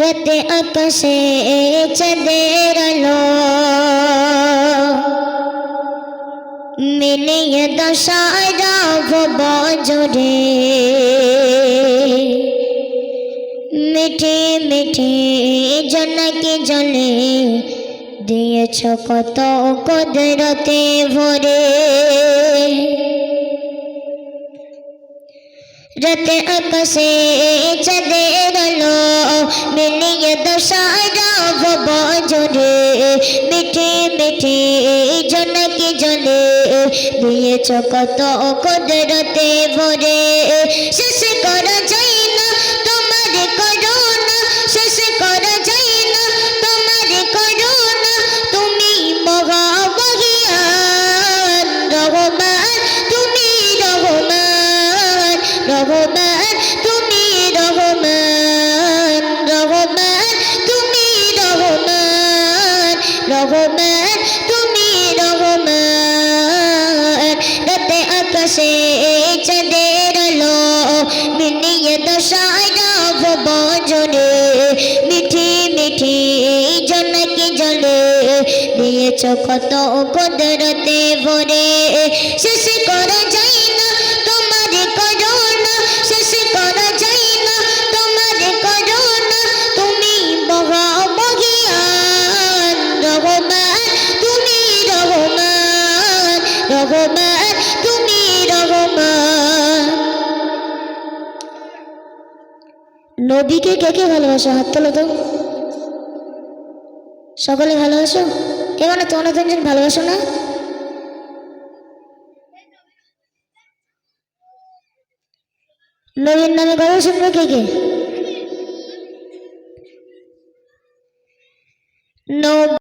রাতে আকাশে চাঁদের আলো। মিলিয়ে দশারা বজরে মিঠে মিঠে জনকে জলে দিয়েছ কত কদরতে ভরে। রাতে আকাশে চাঁদের আলো মিলিয়ে দশারা বজরে মিঠে মিঠে জনকে জলে দিয়েছ কত কদরতে ভরে শেষ করা রহমান, তুমি রহমান রহমান, তুমি রহমান রহমান, তুমি রহমান। রাতে আকাশে চাঁদের আলো মিলিয়ে দশারা বজরে মিঠি মিঠি জনকে জলে দিয়েছ কত কদরতে ভরে। শেষ করা যায় রহমান, তুমি রহমান। নবীকে কে কে ভালোবাসো? হাত তোলো তো। সকলে ভালোবাসো এখানে তোমরা তিনজন ভালোবাসো না? নবীর নামে কথা শুনবে কে কে?